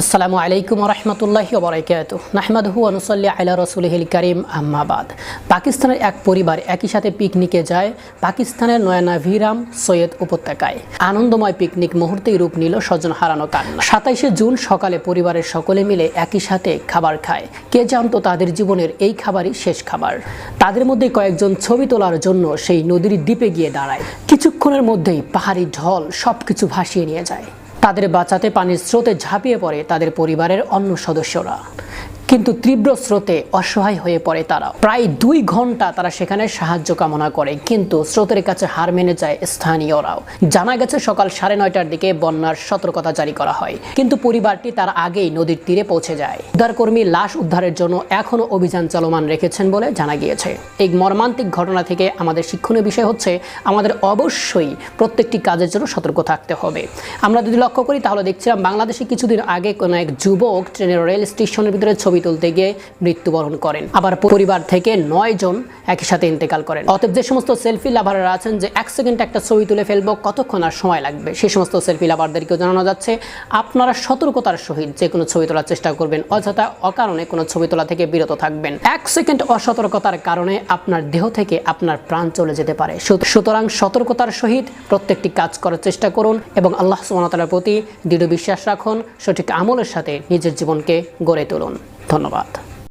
আসসালামু আলাইকুম রহমতুল্লাহি ওবরাকাত নাহমাদহু অনুসল্লি আলা রসুলহিল করিম আহমাবাদ পাকিস্তানের এক পরিবার একই সাথে পিকনিকে যায়, পাকিস্তানের নয়না ভিরাম সৈয়দ উপত্যকায়। আনন্দময় পিকনিক মুহূর্তেই রূপ নিল স্বজন হারানো কান্না। সাতাইশে জুন সকালে পরিবারের সকলে মিলে একই সাথে খাবার খায়। কে জানতো তাদের জীবনের এই খাবারই শেষ খাবার। তাদের মধ্যে কয়েকজন ছবি তোলার জন্য সেই নদীর দ্বীপে গিয়ে দাঁড়ায়। কিছুক্ষণের মধ্যেই পাহাড়ি ঢল সবকিছু ভাসিয়ে নিয়ে যায়। তাদের বাঁচাতে পানির স্রোতে ঝাঁপিয়ে পড়ে তাদের পরিবারের অন্য সদস্যরা। কিন্তু তীব্র স্রোতে অসহায় হয়ে পড়ে তারা। প্রায় দুই ঘণ্টা তারা সেখানে সাহায্য কামনা করে, কিন্তু স্রোতের কাছে হার মেনে যায় স্থানীয়রাও। জানা গেছে, সকাল সাড়ে নয়টার দিকে বন্যার সতর্কতা জারি করা হয়, কিন্তু পরিবারটি তার আগেই নদীর তীরে পৌঁছে যায়। উদ্ধারকর্মী লাশ উদ্ধারের জন্য এখনও অভিযান চলমান রেখেছেন বলে জানা গিয়েছে। এই মর্মান্তিক ঘটনা থেকে আমাদের শিক্ষণীয় বিষয় হচ্ছে, আমাদের অবশ্যই প্রত্যেকটি কাজের জন্য সতর্ক থাকতে হবে। আমরা যদি লক্ষ্য করি, তাহলে দেখছিলাম বাংলাদেশে কিছুদিন আগে কোনো এক যুবক ট্রেনের রেল স্টেশনের ভিতরে ছবি তুলতে গিয়ে মৃত্যুবরণ করেন। আবার পরিবার থেকে নয় জন একই সাথে ইন্তেকাল করেন। অতএব যে সমস্ত সেলফি লাভাররা আছেন যে এক সেকেন্ড একটা ছবি তুলে ফেলব, কতক্ষণ আর সময় লাগবে? সেই সমস্ত সেলফি লাভারদেরকেও জানানো যাচ্ছে, আপনারা সতর্কতার সহিত যে কোনো ছবি তোলার চেষ্টা করবেন, অযথা অকারণে কোনো ছবি তোলা থেকে বিরত থাকবেন। এক সেকেন্ড অসতর্কতার কারণে আপনার দেহ থেকে আপনার প্রাণ চলে যেতে পারে। সুতরাং সতর্কতার সহিত প্রত্যেকটি কাজ করার চেষ্টা করুন এবং আল্লাহ সুমতালার প্রতি দৃঢ় বিশ্বাস রাখুন, সঠিক আমলের সাথে নিজের জীবনকে গড়ে তুলুন। ধন্যবাদ।